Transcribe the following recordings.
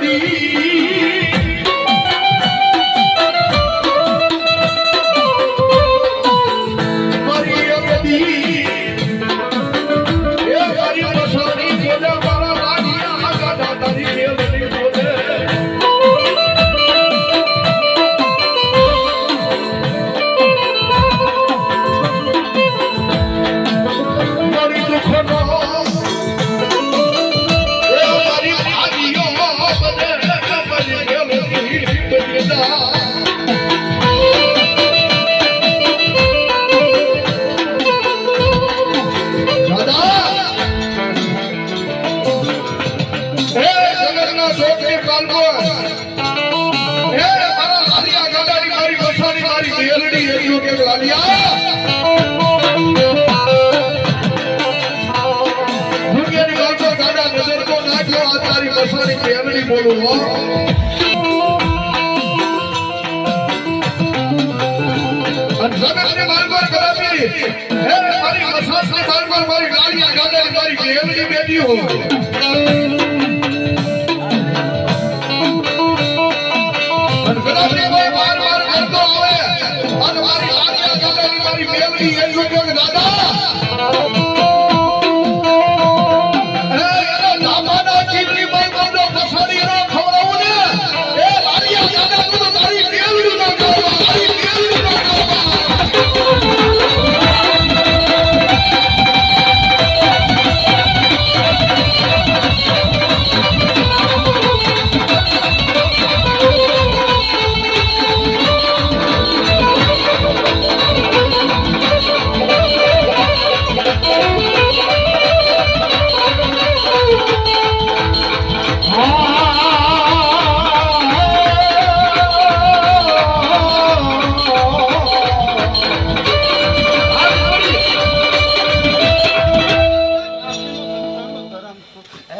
મારી મારી માલકોર મારી ગાડી ગાડાની મારી બેટી બેઠી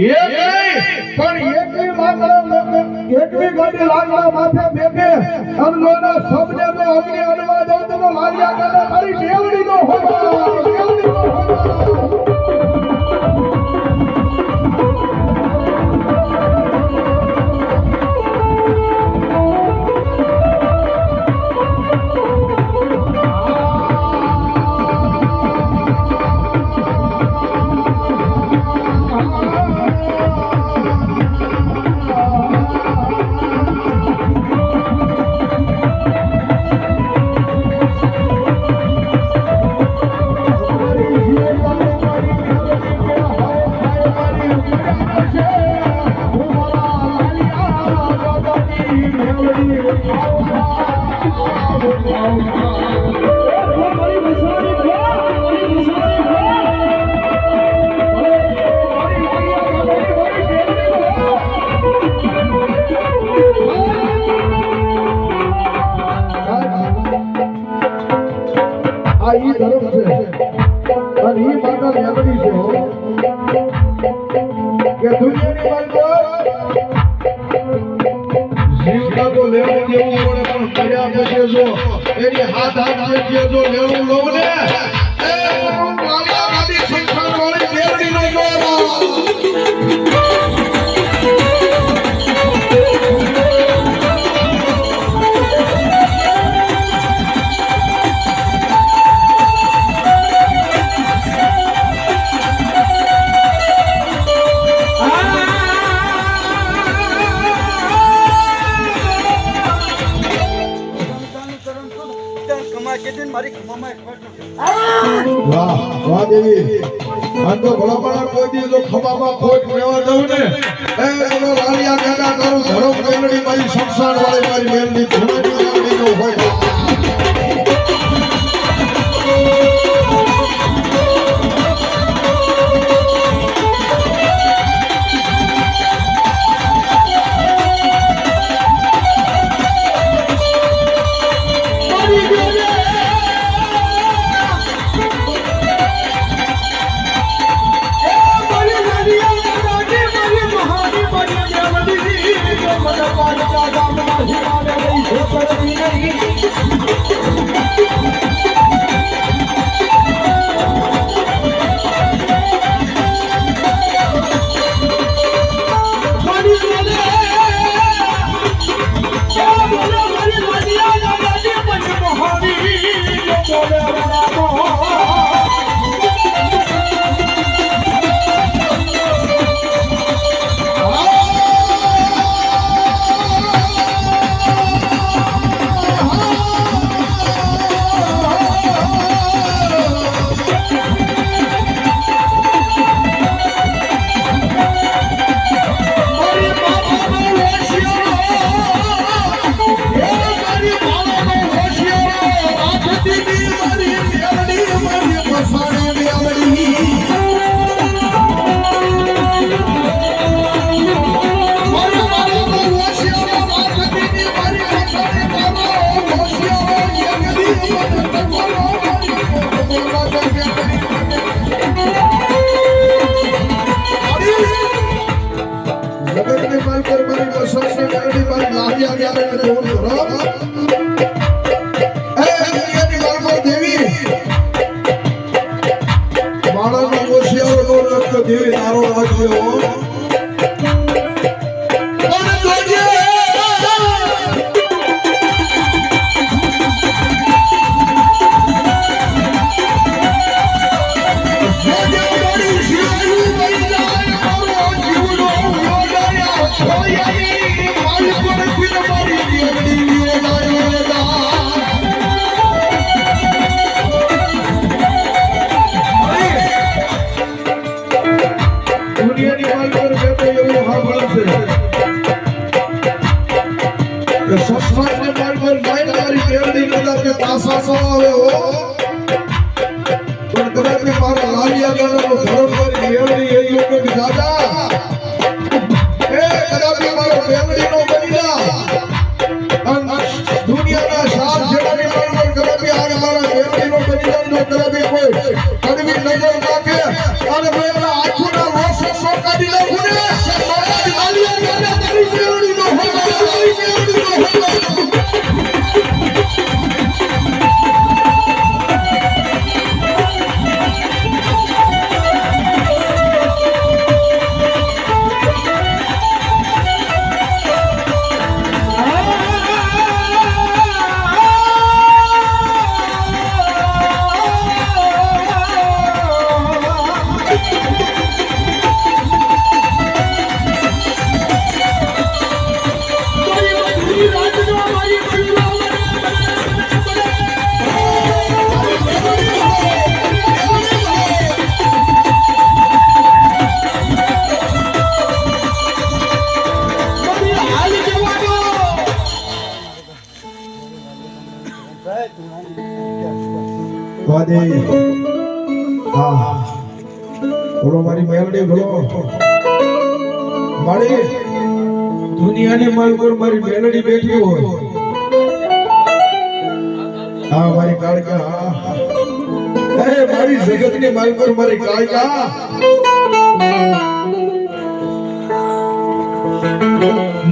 પણ એકની માત્ર એકની ગાડી લાગવા માથે બેઠે અનગોના સબને મે અગ્નિ અનુવાદ તો દેવડી નો હોય દેવડી નો હોય આ ઈ ધર્મ છે. અને ઈ માતા મેલડી છે. કે દુનિયાની માલકો જીવતા તો લેવું પડે પણ કર્યા પછી જો. એની હાથ હાથ જે જો લેવું લઉં ને વાહ વાહ દેવી. આ તો ભલામણ કોઈ દી દઉં ને. એ બોલો, લાલિયા ગાડા કરું ધરો મેલડી મારી સંસાર વાળી મારી મેલડી ધૂળ હોય. ગામના હીરા ને લઈ ભોકરી નહીં માલ પર મારી બેનડી બેઠી હોય. હા, મારી કાળકા, હા મારી મારી જગતની માલ પર મારી કાળકા.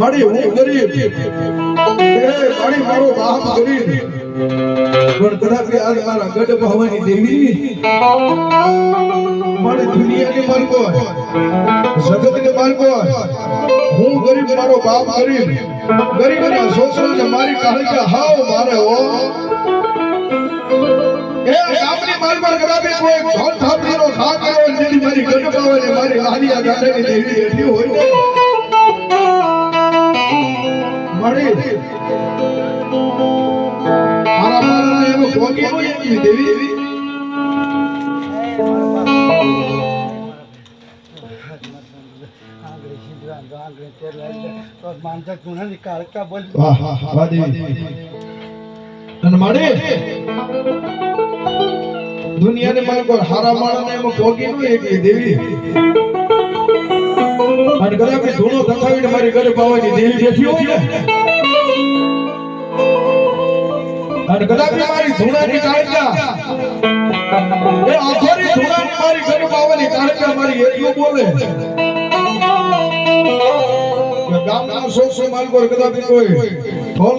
મારી હું ગરીબ. મારી મારો બાપ ગરીબ. પણ કદાચ આ આ ગઢ ભવાની દેવી મારે દુનિયાની માલકો જગતની માલકો હું ગરીબ મારો બાપ ગરીબ ગરીબના છોકરાને મારી કાળકા હાવ મારે હો. એ ગામની માલ પર કદાચ કોઈ થાપડીનો ખા કર્યો હોય જેની મારી ગઢ ભવાની, મારી લાલિયા ગાંડાની દેવી એટલી હોય. મારી ભોગી હોય એની દેવી દુનિયાને મને કોઈ હારા માણસને એમાં ભોગી નું એક દેવી અને કદાચ ધૂણો ધખાવીને મારી ઘરે પાવાની દેવી બેઠી હોય ને અને મારી ધૂણાની ધૂણાની મારી ઘરે મારી એટલું કદાચ કોઈ ઢોલ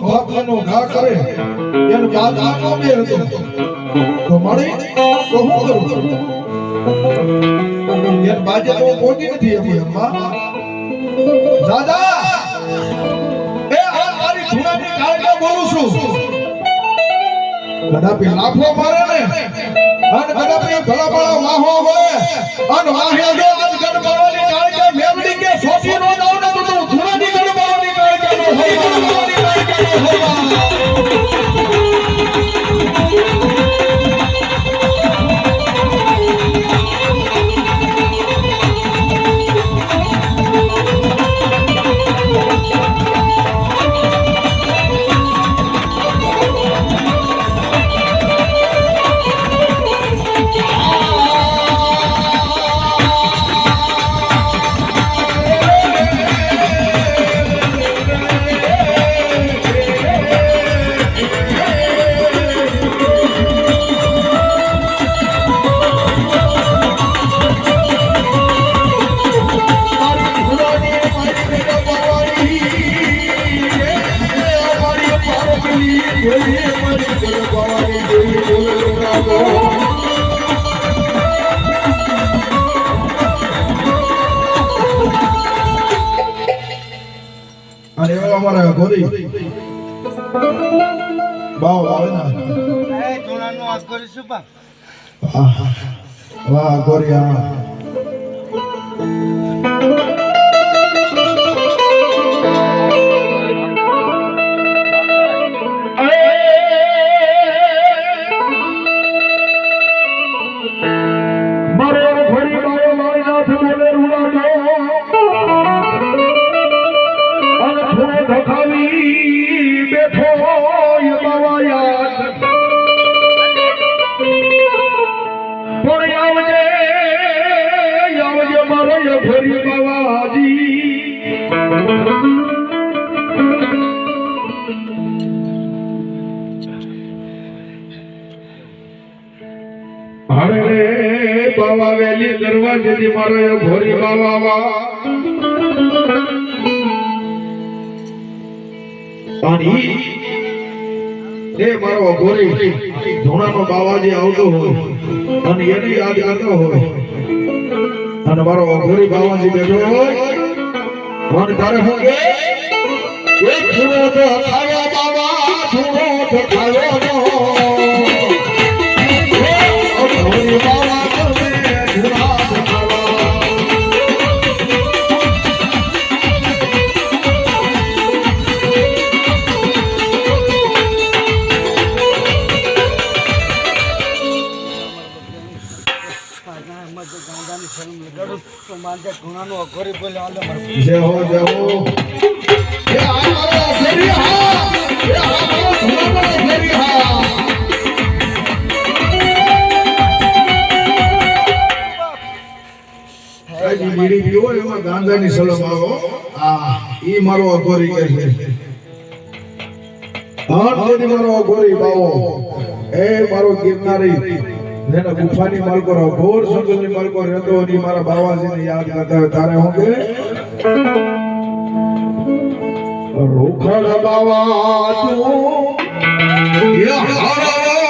નથી હતી અમ્મા દાદા, એ આ મારી ધૂણાની કાળકા બોલું છું. કદાપી લાફો મારે ને. અને કદાપી ભલા ભલા વાહો હોય. અને વાહે ગોરી? બાવ આવે ને એ જૂનાનું આ કરીશું બા આહા. વાહ ગોરી હા દરવાજેથી મારો બાવા અને એ મારો ઘોડી ધૂણાનો બાવાજી આવતો હોય અને એની યાદ કરતો હોય. અને મારો અઘોરી બાવાજી બેઠો હોય. મન તારે હું એક ધૂણો તો ખાયો બાબા ધૂણો તો ખાયો મારે એમાં ગાંધાની સલમ આવો આ ઈ મારો અઘોરી કે છે. હા મારો અઘોરી, બાવો. એ મારો ગિરનારી. જેને ગુફાની માલકો રહો, ઘોર જંગલની માલકો રહેતો ઈ મારા બાવાજીને યાદ કરતા હોય. તારે હું કે? રોખડ બાવા તું એ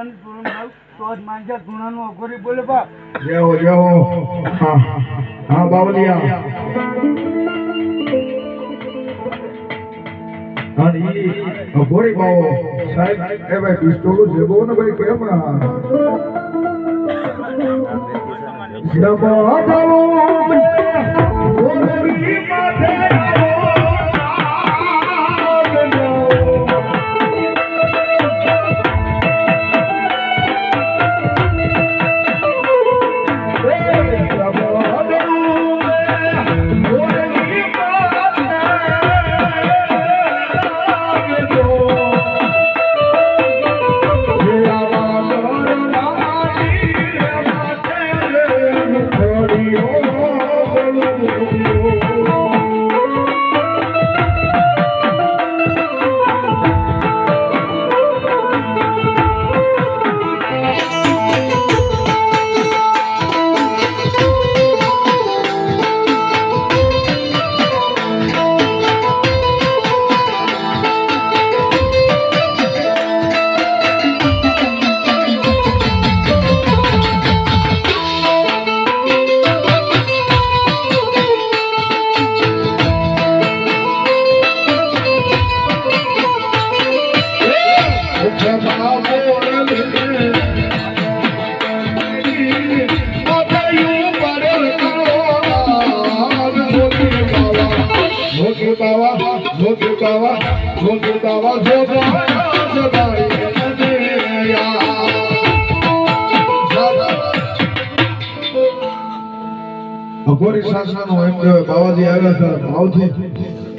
તો માંજે જૂનાનું અઘોરી બોલે બા. જય હો જય હો હા હા બાવલિયા ઈ બાવો સાહેબ એ ભાઈ પિસ્તોલ જેવો ને ભાઈ કેમ આ? જબા બાવાજી આવ્યા હતા ભાવથી.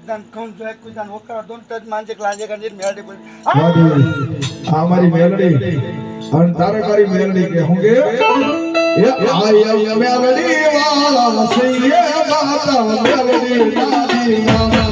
એકદમ ખમ જો એક કુદાન વકરા દોન તજ માંજે લાજે કરી મેડી બોલ. આ મારી મેલડી અને તારે મેલડી કે હું કે? એ આય મેલડી વાલા સૈયે માતા મેલડી દાદી મામા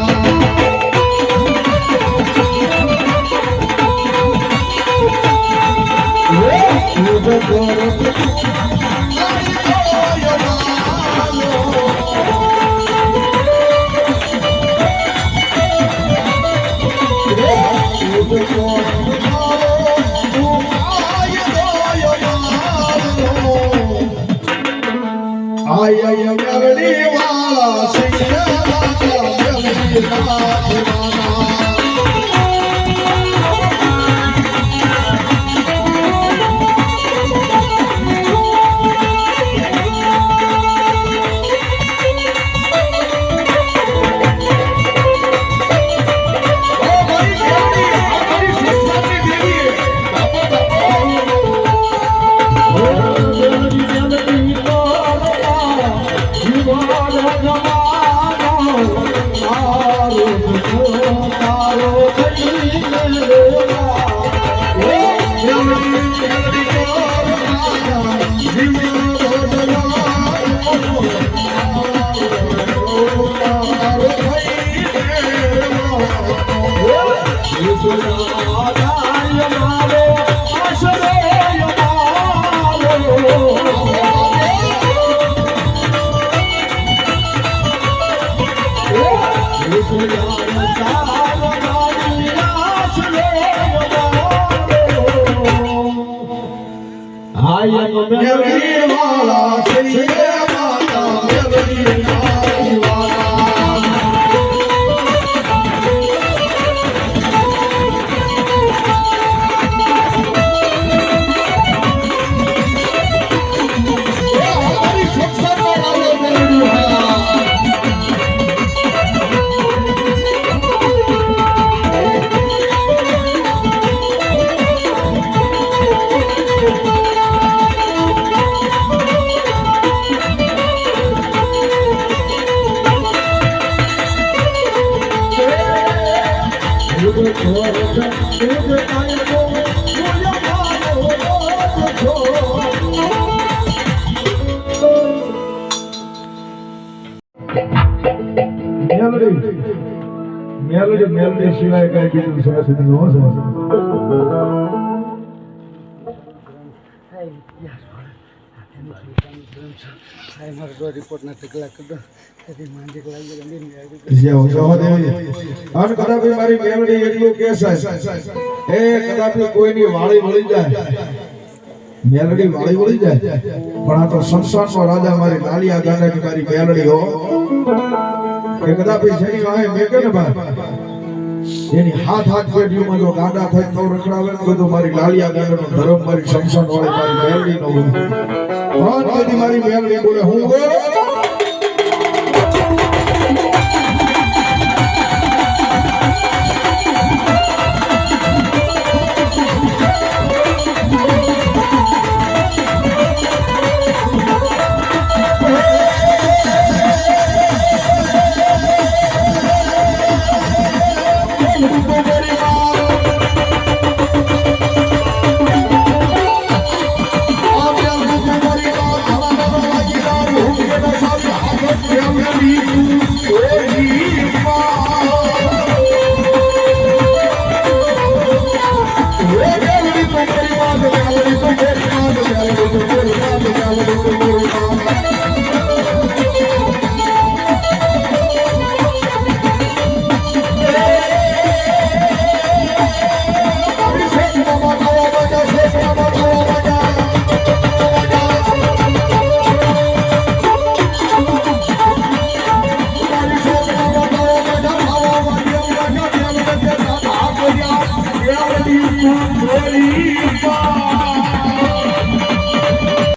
આય મેલડી વાળા સૈયે માતા મેલડી દાદી મામા મેલડી વાળા સૈયે મેલડી નારી દેવી સિવાય કઈ બીજું મેલડી એટલું કે છે. કોઈની વાળી મળી જાય. મેલડી વાળી વળી જાય. પણ આ તો સંસારનો રાજા મારી લાલિયા ગાંડાની મારી મેલડી હો. એ કદાપી આવે વાહે મેકે ને ભાઈ એની હાથ હાથ પેઢીઓમાં જો ગાંડા થાય તો રખડાવે ને બધું મારી લાલિયા ગાંડાનો ધર્મ, મારી શમશાન વાળી મારી મેલડી નો હોય મારી મેલડી બોલે, હું Thank you.